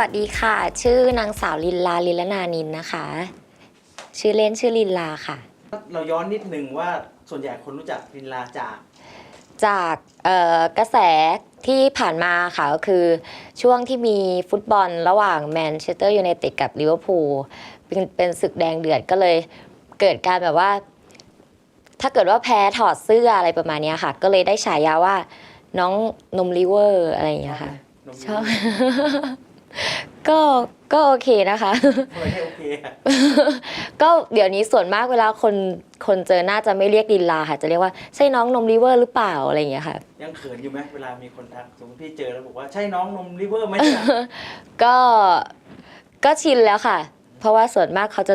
วัสดีค่ะ ชื่อนางสาวลินลาลินลนานินนะคะ ชื่อเล่นชื่อลินลาค่ะ เราย้อนนิดนึงว่าส่วนใหญ่คนรู้จักลินลาจาก จากเอ่อกระแสที่ผ่านมาค่ะก็คือช่วงที่มีฟุตบอลระหว่างแมนเชสเตอร์ยูไนเต็ดกับลิเวอร์พูลเป็นเป็นศึกแดงเดือดก็เลยเกิดการแบบว่า ถ้าเกิดว่าแพ้ถอดเสื้ออะไรประมาณเนี้ยค่ะ ก็เลยได้ฉายาว่าน้องนมลิเวอร์อะไรอย่างเงี้ยค่ะนมชอบ ก็ก็โอเคนะคะ ทำไมไม่โอเคอะก็เดี๋ยวนี้ส่วนมากเวลาคนคนเจอน่าจะไม่เรียกลินลาค่ะ จะเรียกว่าใช่น้องนมลิเวอร์หรือเปล่าอะไรอย่างเงี้ยค่ะ ยังเขินอยู่ไหมเวลามีคนทักสมมติพี่เจอแล้วบอกว่าใช่น้องนมลิเวอร์ไหมเนี่ยก็ก็ชินแล้วค่ะ เพราะว่าส่วนมากเขาจะ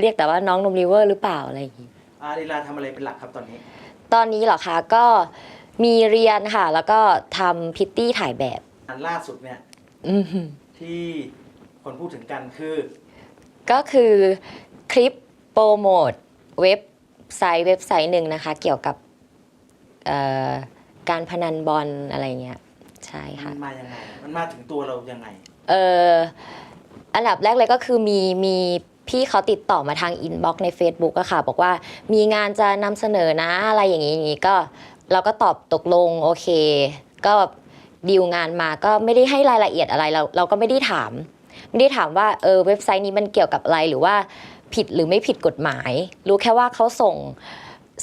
เรียกแต่ว่าน้องนมลิเวอร์หรือเปล่าอะไรอย่างงี้ อาลินลาทำอะไรเป็นหลักครับตอนนี้ ตอนนี้เหรอคะก็มีเรียนค่ะ แล้วก็ทำพิตตี้ถ่ายแบบ อันล่าสุดเนี่ย อือหือ ที่คนพูดถึงกันคือ ก็คือคลิปโปรโมทเว็บไซต์เว็บไซต์หนึ่งนะคะ เกี่ยวกับเอ่อการพนันบอลอะไรเงี้ยใช่ค่ะมันมายังไง มันมาถึงตัวเรายังไง เอออันดับแรกเลยก็คือมีมีพี่เขาติดต่อมาทางอินบ็อกซ์ใน Facebook อะค่ะ บอกว่ามีงานจะนำเสนอนะอะไรอย่างนี้อย่างนี้ก็ เราก็ตอบตกลงโอเค ก็ ดีลงานมาก็ไม่ได้ให้รายละเอียดอะไรเราเราก็ไม่ได้ถาม ไม่ได้ถามว่าเออเว็บไซต์นี้มันเกี่ยวกับอะไรหรือว่าผิดหรือไม่ผิดกฎหมาย รู้แค่ว่าเขาส่ง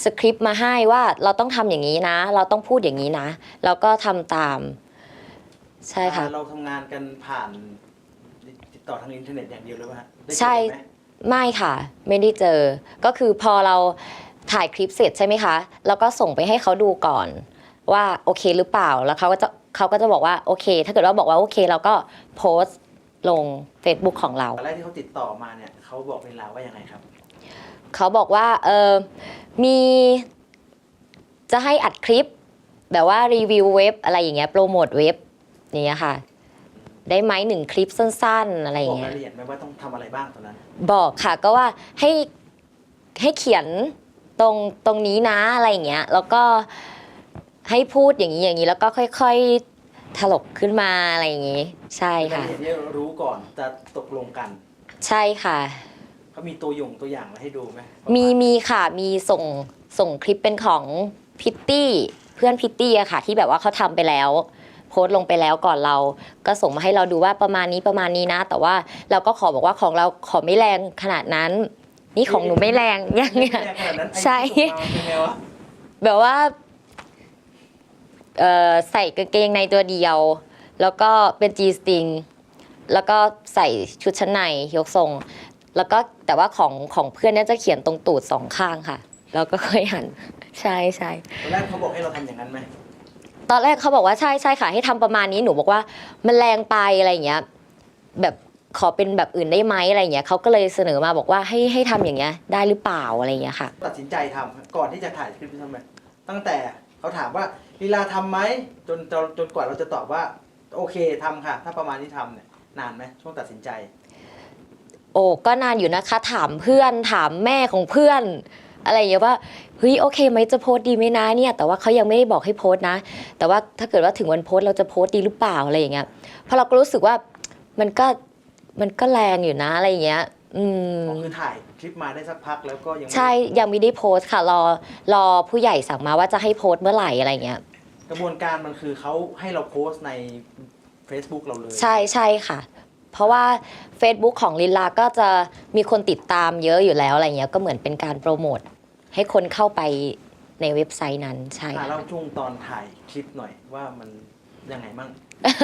สคริปต์มาให้ว่าเราต้องทำอย่างนี้นะ เราต้องพูดอย่างนี้นะ เราก็ทำตาม ใช่ค่ะอ่าเราทำงานกันผ่านติดต่อทางอินเทอร์เน็ตอย่างเดียวเลยป่ะฮะได้เจอใช่ไหมไม่ค่ะ ไม่ได้เจอ ก็คือพอเราถ่ายคลิปเสร็จใช่ไหมคะ แล้วก็ส่งไปให้เขาดูก่อน ว่าโอเคหรือเปล่าแล้วเขาก็จะ เขาก็จะบอกว่าโอเค ถ้าเกิดว่าบอกว่าโอเคเราก็โพสต์ลง Facebook ของเรา ตอนแรกที่เขาติดต่อมาเนี่ยเขาบอกลินลาว่ายังไงครับ เขาบอกว่าเออมีจะให้อัดคลิป แบบว่ารีวิวเว็บอะไรอย่างเงี้ยโปรโมทเว็บอย่างเงี้ยค่ะ ได้ไหมหนึ่งคลิปสั้น ๆ อะไรอย่าบอกงเงี้รายยละเอียดไหมว่าต้องทำอะไรบ้างตอนนั้น บอกค่ะก็ว่าให้ให้เขียนตรงตรงนี้นะอะไรอย่างเงี้ยแล้วก็ ให้พูดอย่างนี้อย่างนี้แล้วก็ค่อยๆถลกขึ้นมาอะไรอย่างงี้ ใช่รายค่ะละเอียดที่เรารู้ก่อนจะตกลงกันใช่ค่ะ เขามีตัวอย่างตัวอย่างมาให้ดูไหมมีมีค่ะมีส่งส่งคลิปเป็นของพิตตี้เพื่อนพิตตี้อะค่ะ ที่แบบว่าเขาทำไปแล้ว โพสต์ลงไปแล้วก่อนเรา ก็ส่งมาให้เราดูว่าประมาณนี้ประมาณนี้นะ แต่ว่าเราก็ขอบอกว่าของเราขอไม่แรงขนาดนั้น นี่ของหนูไม่แรงอย่างเงี้ยแรงขนาดนั้นไอ้ใช่ที่ส่งมามันเป็นไงวะแบบว่าเอ่อ ใส่กางเกงในตัวเดียว แล้วก็เป็น G string แล้วก็ใส่ชุดชั้นในยกทรง แล้วก็แต่ว่าของของเพื่อนเนี่ยจะเขียนตรงตูดสองข้างค่ะ แล้วก็ค่อยหัน ใช่ใช่ตอนแรกเขาบอกให้เราทำอย่างนั้นไหมตอนแรกเขาบอกว่าใช่ใช่ค่ะให้ทำประมาณนี้หนูบอกว่ามันแรงไปอะไรอย่างเงี้ยแบบขอเป็นแบบอื่นได้ไหมอะไรอย่างเงี้ยเขาก็เลยเสนอมาบอกว่าให้ให้ทำอย่างเงี้ยได้หรือเปล่าอะไรอย่างเงี้ยค่ะ ตัดสินใจทำก่อนที่จะถ่ายคลิปที่ทำไมตั้งแต่เขาถามว่า ลีลาทำไหมจนจนจนกว่าเราจะตอบว่า โอเคทำค่ะ ถ้าประมาณนี้ทำเนี่ยนานไหมช่วงตัดสินใจ โอ้ก็นานอยู่นะคะถามเพื่อนถามแม่ของเพื่อน อะไรอย่างเงี้ยว่าเฮ้ยโอเคไหมจะโพสต์ดีไหมนะเนี่ย แต่ว่าเขายังไม่ได้บอกให้โพสต์นะ แต่ว่าถ้าเกิดว่าถึงวันโพสต์เราจะโพสต์ดีหรือเปล่าอะไรอย่างเงี้ยเพราะเราก็รู้สึกว่ามันก็มันก็แรงอยู่นะอะไรอย่างเงี้ย อืมก็คือถ่ายคลิปมาได้สักพักแล้วก็ยังไม่ใช่ยังไม่ได้โพสต์ค่ะรอรอผู้ใหญ่สั่งมาว่าจะให้โพสต์เมื่อไหร่อะไรอย่างเงี้ย กระบวนการมันคือเขาให้เราโพสต์ใน Facebook เราเลย ใช่ใช่ค่ะ เพราะว่า Facebook ของลินลาก็จะมีคนติดตามเยอะอยู่แล้วอะไรเงี้ยก็เหมือนเป็นการโปรโมทให้คนเข้าไปในเว็บไซต์นั้นใช่อะค่ะ เล่าช่วงตอนถ่ายคลิปหน่อยว่ามันยังไงมั่ง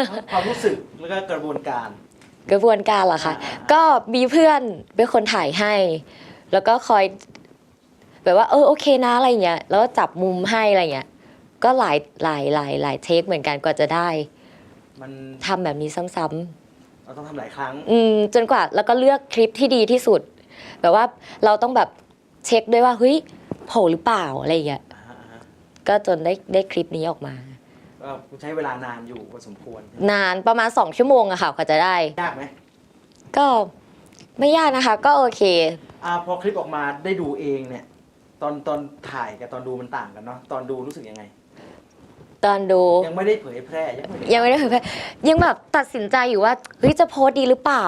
ทั้งความรู้สึกแล้วก็กระบวนการ กระบวนการเหรอคะอ่าก็มีเพื่อนเป็นคนถ่ายให้ แล้วก็คอย แบบว่าเออโอเคนะอะไรเงี้ยแล้วก็จับมุมให้อะไรเงี้ยก็หลายหลายหลายหลายเทคเหมือนกันกว่าจะได้มันทำแบบนี้ซ้ำๆเราต้องทำหลายครั้งอืมจนกว่าแล้วก็เลือกคลิปที่ดีที่สุด แบบว่าเราต้องแบบเช็คด้วยว่าเฮ้ยโผล่หรือเปล่าอะไรอย่างเงี้ยอ่าฮะก็จนได้ได้คลิปนี้ออกมา ก็ใช้เวลานานอยู่พอสมควรนานประมาณ 2 ชั่วโมงอะค่ะกว่าจะได้ ยากไหมก็ไม่ยากนะคะ ก็โอเค อ่าพอคลิปออกมาได้ดูเองเนี่ย ตอนตอนถ่ายกับตอนดูมันต่างกันเนาะตอนดูรู้สึกยังไง ตอนดู ยังไม่ได้เผยแพร่ยังไม่ได้ยังไม่ได้เผยแพร่ยังแบบตัดสินใจอยู่ว่าเฮ้ยจะโพสต์ดีหรือเปล่า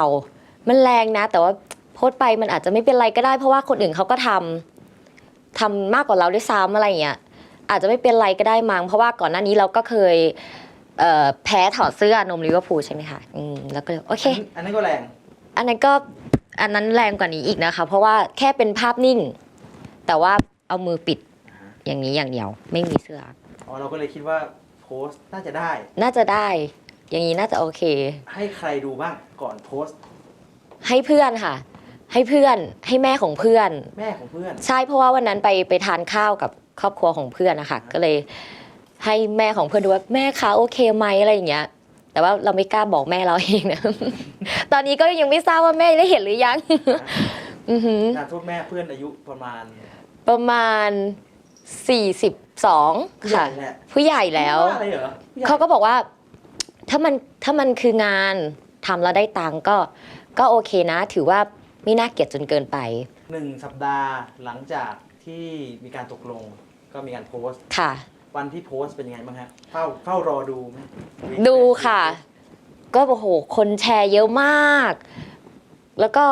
มันแรงนะ แต่ว่าโพสต์ไปมันอาจจะไม่เป็นไรก็ได้ เพราะว่าคนอื่นเขาก็ทำทำมากกว่าเราด้วยซ้ำอะไรอย่างเงี้ย อาจจะไม่เป็นไรก็ได้มั้งเพราะว่าก่อนหน้านี้เราก็เคยเอ่อแพ้ถอดเสื้อนมลิเวอร์พูลใช่ไหมคะอืมแล้วก็เลยโอเค อันนั้นก็แรง อันนั้นก็อันนั้นแรงกว่านี้อีกนะคะ เพราะว่าแค่เป็นภาพนิ่ง แต่ว่าเอามือปิดอย่างนี้อย่างเดียว ไม่มีเสื้อ อ๋อเราก็เลยคิดว่าโพสต์น่าจะได้ น่าจะได้ อย่างนี้น่าจะโอเค ให้ใครดูบ้างก่อนโพสต์ ให้เพื่อนค่ะ ให้เพื่อนให้แม่ของเพื่อน แม่ของเพื่อน ใช่เพราะว่าวันนั้นไปไปทานข้าวกับ ครอบครัวของเพื่อนนะคะก็เลยให้แม่ของเพื่อนดูว่าแม่คะโอเคไหมอะไรอย่างเงี้ย แต่ว่าเราไม่กล้าบอกแม่เราเองนะ ตอนนี้ก็ยังไม่ทราบว่าแม่ได้เห็นหรือยัง อือหือ นาโทษแม่เพื่อนอายุประมาณประมาณ 42 ค่ะผู้ใหญ่แหละผู้ใหญ่แล้ว ไม่าอะไรเหรอผู้ใหญ่เขาก็บอกว่าถ้ามันถ้ามันคืองานทำแล้วได้ตังค์ก็ก็โอเคนะ ถือว่าไม่น่าเกลียดจนเกินไป หนึ่งสัปดาห์หลังจากที่มีการตกลง ก็มีการโพสต์ ค่ะ วันที่โพสต์เป็นยังไงบ้างฮะเฝ้าเฝ้ารอดูไหมดูค่ะ ก็โอ้โห คนแชร์เยอะมาก แล้วก็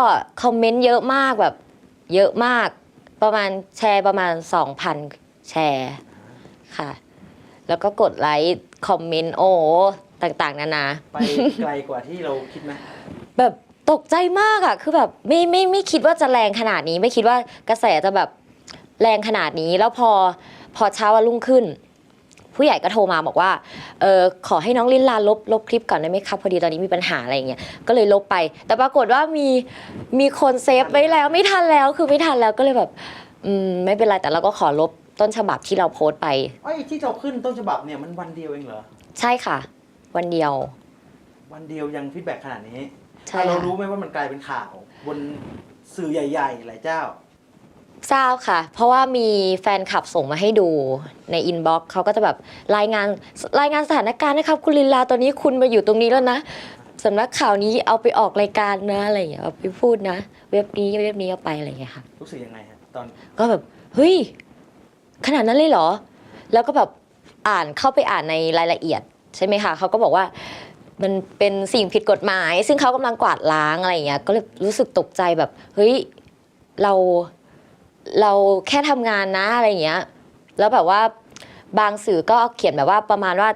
คอมเมนต์เยอะมากแบบ เยอะมาก ประมาณแชร์ประมาณ 2,000 แชร์ค่ะ แล้วก็กดไลค์คอมเมนต์โอ้โหต่างๆ นานา ไปไกลกว่าที่เราคิดไหมแบบตกใจมากอะคือแบบไม่ไม่ไม่คิดว่าจะแรงขนาดนี้ ไม่คิดว่ากระแสจะแบบแรงขนาดนี้ แล้วพอ พอเช้าวันรุ่งขึ้น ผู้ใหญ่ก็โทรมาบอกว่าเออขอให้น้องลินลาลบลบคลิปก่อนได้ไหมครับพอดีตอนนี้มีปัญหาอะไรอย่างเงี้ยก็เลยลบไป แต่ปรากฏว่ามีมีคนเซฟไว้แล้วไม่ทันแล้วคือไม่ทันแล้วก็เลยแบบอืมไม่เป็นไรแต่เราก็ขอลบต้นฉบับที่เราโพสต์ไป ไอ้ยที่เราขึ้นต้นฉบับเนี่ยมันวันเดียวเองเหรอ ใช่ค่ะ วันเดียว วันเดียวยังฟีดแบ็กขนาดนี้ใช่เราค่ะ รู้ไหมว่ามันกลายเป็นข่าว บนสื่อใหญ่ ๆ หลายเจ้า ทราบค่ะ เพราะว่ามีแฟนคลับส่งมาให้ดูในอินบ็อกซ์เขาก็จะแบบรายงานรายงานสถานการณ์นะครับ คุณลินลาตอนนี้คุณมาอยู่ตรงนี้แล้วนะสำนักข่าวนี้เอาไปออกรายการนะอะไรอย่างเงี้ยเอาไปพูดนะ เว็บนี้เว็บนี้เอาไปอะไรอย่างเงี้ยค่ะรู้สึกยังไงฮะตอนก็แบบเฮ้ยขนาดนั้นเลยเหรอ แล้วก็แบบอ่านเข้าไปอ่านในรายละเอียดใช่ไหมคะเขาก็บอกว่ามันเป็นสิ่งผิดกฎหมาย ซึ่งเขากำลังกวาดล้างอะไรอย่างเงี้ยก็เลยรู้สึกตกใจแบบเฮ้ยเรา เราแค่ทำงานนะอะไรอย่างเงี้ย แล้วแบบว่าบางสื่อก็เขียนแบบว่าประมาณว่า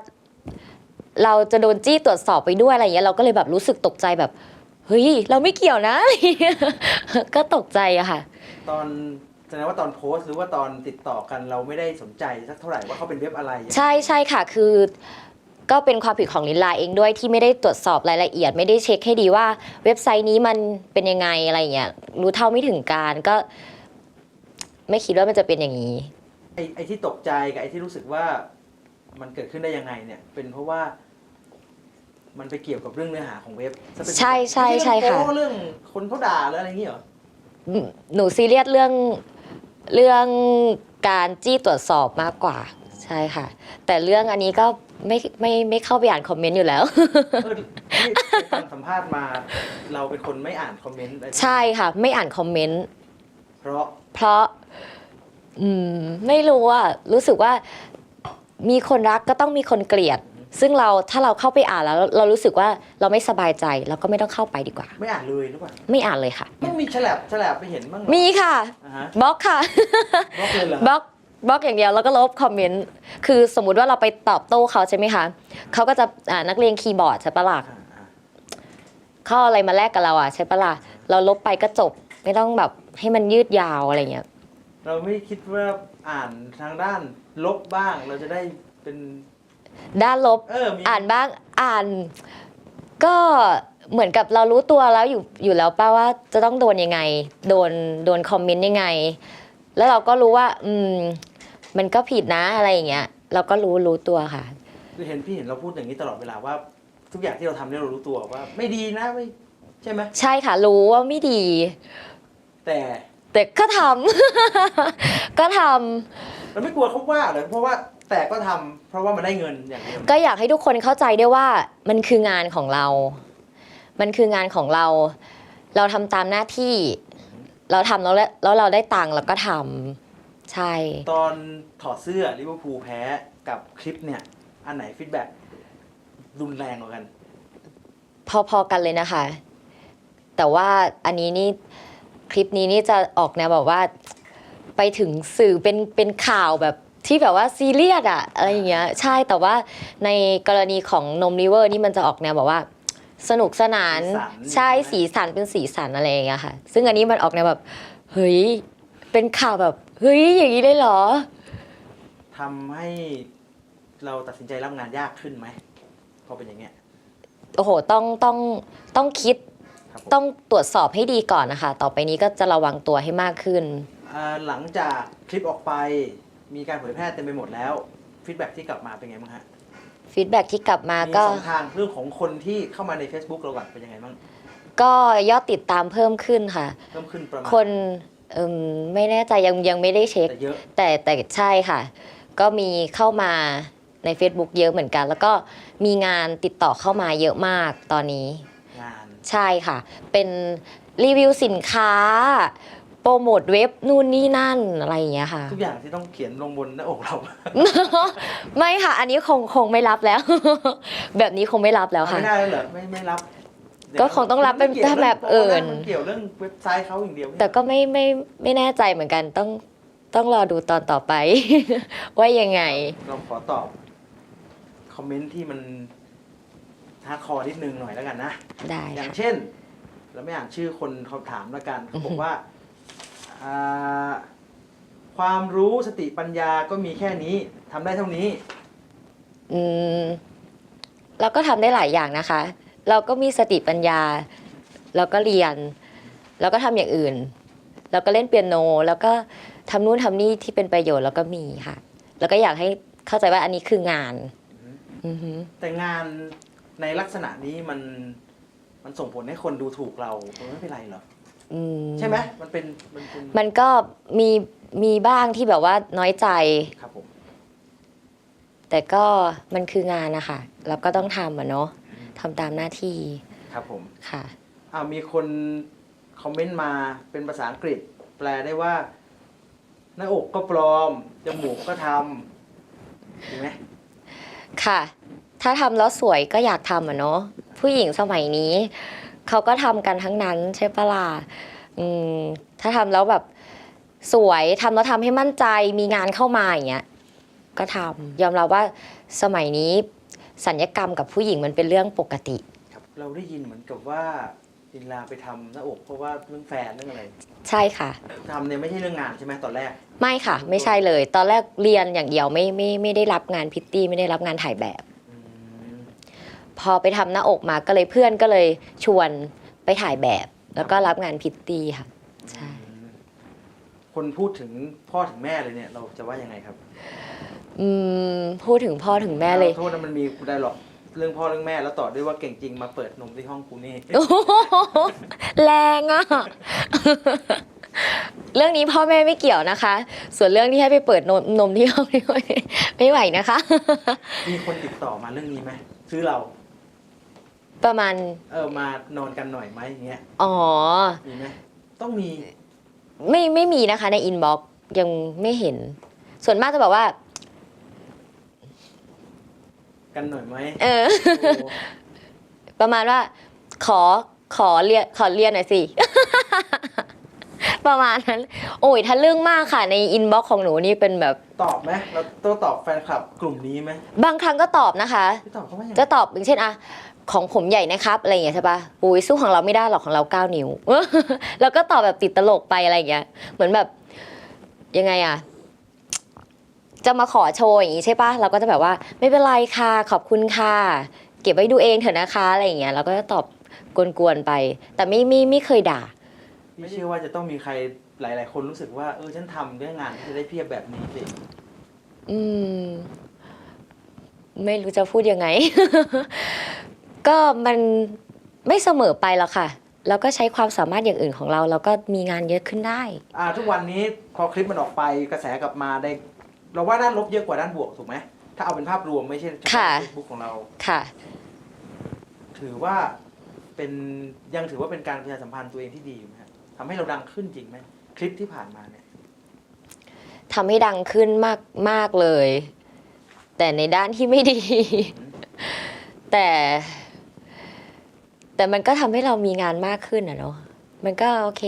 เราจะโดนจี้ตรวจสอบไปด้วยอะไรอย่างเงี้ยเราก็เลยแบบรู้สึกตกใจแบบเฮ้ยเราไม่เกี่ยวนะอะไรอย่างเงี้ยก็ตกใจอะค่ะ ตอนแสดงว่าตอนโพสต์หรือว่าตอนติดต่อกันเราไม่ได้สนใจสักเท่าไหร่ว่าเขาเป็นเว็บอะไรใช่ใช่ค่ะ คือก็เป็นความผิดของลินลาเองด้วยที่ไม่ได้ตรวจสอบรายละเอียด ไม่ได้เช็คให้ดีว่า เว็บไซต์นี้มันเป็นยังไงอะไรอย่างเงี้ยรู้เท่าไม่ถึงการก็ ไม่คิดว่ามันจะเป็นอย่างนี้ ไอ้ไอ้ที่ตกใจกับไอ้ที่รู้สึกว่ามันเกิดขึ้นได้ยังไงเนี่ย เป็นเพราะว่า มันไปเกี่ยวกับเรื่องเนื้อหาของเว็บซะเป็นใช่ใช่ใช่ค่ะไม่ใช่เรื่องโป๊เรื่องคนเขาด่าหรืออะไรอย่างเงี้ยเหรอหนูซีเรียสเรื่องเรื่องการจี้ตรวจสอบมากกว่า ใช่ค่ะ แต่เรื่องอันนี้ก็ไม่ไม่ไม่เข้าไปอ่านคอมเมนต์อยู่แล้ว เออที่ไปฟังสัมภาษณ์มา เราเป็นคนไม่อ่านคอมเมนต์อะไรใช่ค่ะ ไม่อ่านคอมเมนต์เพราะเพราะ อืมไม่รู้อะรู้สึกว่ามีคนรักก็ต้องมีคนเกลียด ซึ่งเราถ้าเราเข้าไปอ่านแล้ว เรารู้สึกว่าเราไม่สบายใจเราก็ไม่ต้องเข้าไปดีกว่า ไม่อ่านเลยหรือเปล่าไม่อ่านเลยค่ะ ต้องมีฉลับฉลับไปเห็นบ้างเหรอมีค่ะอ่าฮะบล็อกค่ะ บล็อกเลยเหรอ บล็อกบล็อกอย่างเดียวแล้วก็ลบคอมเมนต์คือสมมุติว่าเราไปตอบโต้เขาใช่ไหมคะเขาก็จะอ่านักเรียนคีย์บอร์ดใช่ปะล่ะอ่าอ่าเขาเอาอะไรมาแลกกับเราอะใช่ปะล่ะเราลบไปก็จบไม่ต้องแบบให้มันยืดยาวอะไรเงี้ย เราไม่คิดว่าอ่านทางด้านลบบ้าง เราจะได้เป็นด้านลบ เออมี อ่านบ้างอ่าน ก็เหมือนกับเรารู้ตัวแล้วอยู่อยู่แล้วป้าว่าจะต้องโดนยังไง โดนโดนคอมเมนต์ยังไง แล้วเราก็รู้ว่า อืม มันก็ผิดนะอะไรอย่างเงี้ย เราก็รู้รู้ตัวค่ะ คือเห็นพี่เห็นเราพูดอย่างนี้ตลอดเวลาว่า ทุกอย่างที่เราทำเนี่ยเรารู้ตัวว่า ไม่ดีนะไม่ใช่ไหมใช่ค่ะ รู้ว่าไม่ดี แต่ แต่ก็ทำ ก็ทำเราไม่กลัวเขาว่าเลยเพราะว่าแต่ก็ทำเพราะว่ามันได้เงินอย่างเดียวก็อยากให้ทุกคนเข้าใจด้วยว่ามันคืองานของเรา มันคืองานของเรา เราทำตามหน้าที่ เราทำแล้วแล้วแล้วเราได้ตังค์เราก็ทำใช่ ตอนถอดเสื้อลิเวอร์พูลแพ้กับคลิปเนี่ย อันไหนฟีดแบ็รุนแรงกว่ากัน พอๆกันเลยนะคะ แต่ว่าอันนี้นี่ คลิปนี้นี่จะออกแนวแบบว่า ไปถึงสื่อเป็นเป็นข่าวแบบที่แบบว่าซีเรียสอะอะไรอย่างเงี้ยใช่แต่ว่าในกรณีของนมริเวอร์นี่มันจะออกแนวแบบว่า สนุกสนานสีสันใช่ใช่ไหมสีสันเป็นสีสันอะไรอย่างเงี้ยค่ะ ซึ่งอันนี้มันออกแนวแบบเฮ้ยเป็นข่าวแบบเฮ้ยอย่างนี้ได้เหรอทำให้เราตัดสินใจรับงานยากขึ้นไหมพอเป็นอย่างเงี้ยโอ้โหต้องต้องต้องคิดครับผม ต้องตรวจสอบให้ดีก่อนนะคะ ต่อไปนี้ก็จะระวังตัวให้มากขึ้น อ่าหลังจากคลิปออกไป มีการเผยแพร่เต็มไปหมดแล้วฟีดแบ็ที่กลับมาเป็นไงบ้างฮะฟีดแบ็ที่กลับมามีก็ สองทางเรื่องของคนที่เข้ามาใน Facebook เราก่อนเป็นยังไงบ้างก็ยอดติดตามเพิ่มขึ้นค่ะ เพิ่มขึ้นประมาณคนเอมไม่แน่ใจยังยังไม่ได้เช็ค แต่เยอะแต่แต่ใช่ค่ะ ก็มีเข้ามาใน Facebook เยอะเหมือนกัน แล้วก็มีงานติดต่อเข้ามาเยอะมากตอนนี้งาน ใช่ค่ะ เป็นรีวิวสินค้า โปรโมทเว็บนู่นนี่นั่นอะไรอย่างเงี้ยค่ะ ทุกอย่างที่ต้องเขียนลงบนหน้าอกเราไม่ค่ะ อันนี้คงคงไม่รับแล้ว แบบนี้คงไม่รับแล้วค่ะ ไม่ได้แล้วเหรอไม่ไม่รับก็คงต้องรับเป็นไม่กี่ยวถ้าแบบอื่นมันเกี่ยวเรื่องเว็บไซต์เขาอย่างเดียว แต่ก็ไม่ไม่ไม่แน่ใจเหมือนกันต้องต้องรอดูตอนต่อไป ว่ายังไง เราขอตอบ คอมเมนต์ที่มัน ฮาร์ดคอร์นิดนึงหน่อยแล้วกันนะ ได้อย่างค่ะเช่น เราไม่อ่านชื่อคนเขาถามแล้วกันเขาบออือฮึกว่าอ่า ความรู้สติปัญญาก็มีแค่นี้ทำได้เท่านี้ อืมเราก็ทำได้หลายอย่างนะคะ เราก็มีสติปัญญาเราก็เรียน แล้วก็ทำอย่างอื่น แล้วก็เล่นเปียโน แล้วก็ทำนู่นทำนี่ที่เป็นประโยชน์แล้วก็มีค่ะ แล้วก็อยากให้เข้าใจว่าอันนี้คืองานอือฮึแต่งาน ในลักษณะนี้มันมันส่งผลให้คนดูถูกเรามันไม่เป็นไรหรออืมใช่ไหมมันเป็นมันเป็นมันก็มีมีบ้างที่แบบว่าน้อยใจ ครับผม แต่ก็มันคืองานนะคะเราก็ต้องทำอะเนาะทำตามหน้าที่ครับผม ค่ะ อ่ามีคนคอมเมนต์มาเป็นภาษาอังกฤษ แปลได้ว่า หน้าอกก็ปลอมจมูกก็ทำถูกไหมค่ะ ถ้าทำแล้วสวยก็อยากทำอะเนาะผู้หญิงสมัยนี้ เขาก็ทำกันทั้งนั้นใช่ปะล่ะอืมถ้าทำแล้วแบบสวยทำแล้วทำให้มั่นใจมีงานเข้ามาอย่างเงี้ยก็ทำยอมรับว่าสมัยนี้สัญญกรรมกับผู้หญิงมันเป็นเรื่องปกติ ครับเราได้ยินเหมือนกับว่าลินลาไปทำหน้าอกเพราะว่าเรื่องแฟนเรื่องอะไรใช่ค่ะ ทำเนี่ยไม่ใช่เรื่องงานใช่ไหมตอนแรก ไม่ค่ะ ไม่ใช่เลย ตอนแรกเรียนอย่างเดียวไม่ไม่ไม่ได้รับงานพิตตี้ไม่ได้รับงานถ่ายแบบอืม พอไปทำหน้าอกมาก็เลยเพื่อนก็เลยชวนไปถ่ายแบบ แล้วก็รับงานพิตตี้ค่ะใช่คนพูดถึงพ่อถึงแม่เลยเนี่ย เราจะว่ายังไงครับอืมพูดถึงพ่อถึงแม่เลยโทษนะมันมีได้หรอกเรื่องพ่อเรื่องแม่แล้วต่อด้วยว่าเก่งจริงมาเปิดนมที่ห้องกูนี่ โอ้โหแรงอะ เรื่องนี้พ่อแม่ไม่เกี่ยวนะคะ ส่วนเรื่องที่ให้ไปเปิดนมนมที่ห้องนี่ไม่ไม่ไหวนะคะ มีคนติดต่อมาเรื่องนี้ไหมซื้อเรา ประมาณ เออมานอนกันหน่อยไหมอย่างเงี้ยอ๋อ มีไหมต้องมีไม่ไม่มีนะคะในอินบ็อกยังไม่เห็น ส่วนมากจะบอกว่า กันหน่อยไหมเออ โอ้ประมาณว่า ขอขอเรียนขอเรียนหน่อยสิ ประมาณนั้น โอ้ยทะลึ่งมากค่ะ ในอินบ็อกของหนูนี่เป็นแบบ ตอบไหมเราต้องตอบแฟนคลับกลุ่มนี้ไหมบางครั้งก็ตอบนะคะ พี่ตอบเขาว่ายังไงจะตอบอย่างเช่นอะ ของผมใหญ่นะครับอะไรอย่างเงี้ยใช่ปะปุ้ยสู้ของเราไม่ได้หรอกของเราเก้านิ้ว แล้วก็ตอบแบบติดตลกไปอะไรอย่างเงี้ย เหมือนแบบยังไงอะจะมาขอโชว์อย่างงี้ใช่ปะเราก็จะแบบว่าไม่เป็นไรค่ะขอบคุณค่ะ เก็บไว้ดูเองเถอะนะคะอะไรอย่างเงี้ยเราก็จะตอบกวนๆไป แต่ไม่ไม่ไม่เคยด่า ไม่เชื่อว่าจะต้องมีใครหลาย ๆ คนรู้สึกว่าเออฉันทำเรื่องงานที่จะได้เพียบแบบนี้สิอืม ไม่รู้จะพูดยังไง ก็มันไม่เสมอไปหรอกค่ะ แล้วก็ใช้ความสามารถอย่างอื่นของเรา แล้วก็มีงานเยอะขึ้นได้ อ่าทุกวันนี้พอคลิปมันออกไปกระแสกลับมาได้ เราว่าด้านลบเยอะกว่าด้านบวกถูกไหมถ้าเอาเป็นภาพรวมไม่ใช่เฉค่ะพาะเฟซบุ๊กของเรา ค่ะ ถือว่าเป็นยังถือว่าเป็นการประชาสัมพันธ์ตัวเองที่ดีอยู่ไหมฮะทำให้เราดังขึ้นจริงไหมคลิปที่ผ่านมาเนี่ย ทำให้ดังขึ้นมากมากเลย แต่ในด้านที่ไม่ดี แต่ แต่มันก็ทำให้เรามีงานมากขึ้นอะเนาะมันก็โอเค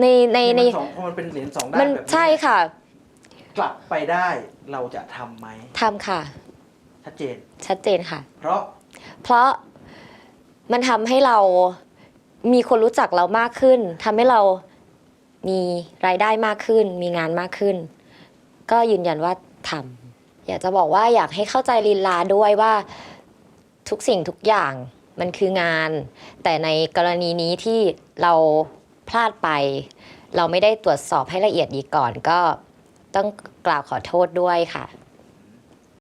ในในในมันสองพอมันเป็นเหรียญสองด้านมันแบบนี้ใช่ค่ะกลับไปได้เราจะทำไหมทำค่ะ ชัดเจน ชัดเจนค่ะ เพราะเพราะมันทำให้เรามีคนรู้จักเรามากขึ้นทำให้เรามีรายได้มากขึ้น มีงานมากขึ้น ก็ยืนยันว่าทำอยากจะบอกว่าอยากให้เข้าใจลีลาด้วยว่าทุกสิ่งทุกอย่าง มันคืองาน แต่ในกรณีนี้ที่เราพลาดไป เราไม่ได้ตรวจสอบให้ละเอียดดีก่อนก็ต้องกล่าวขอโทษด้วยค่ะ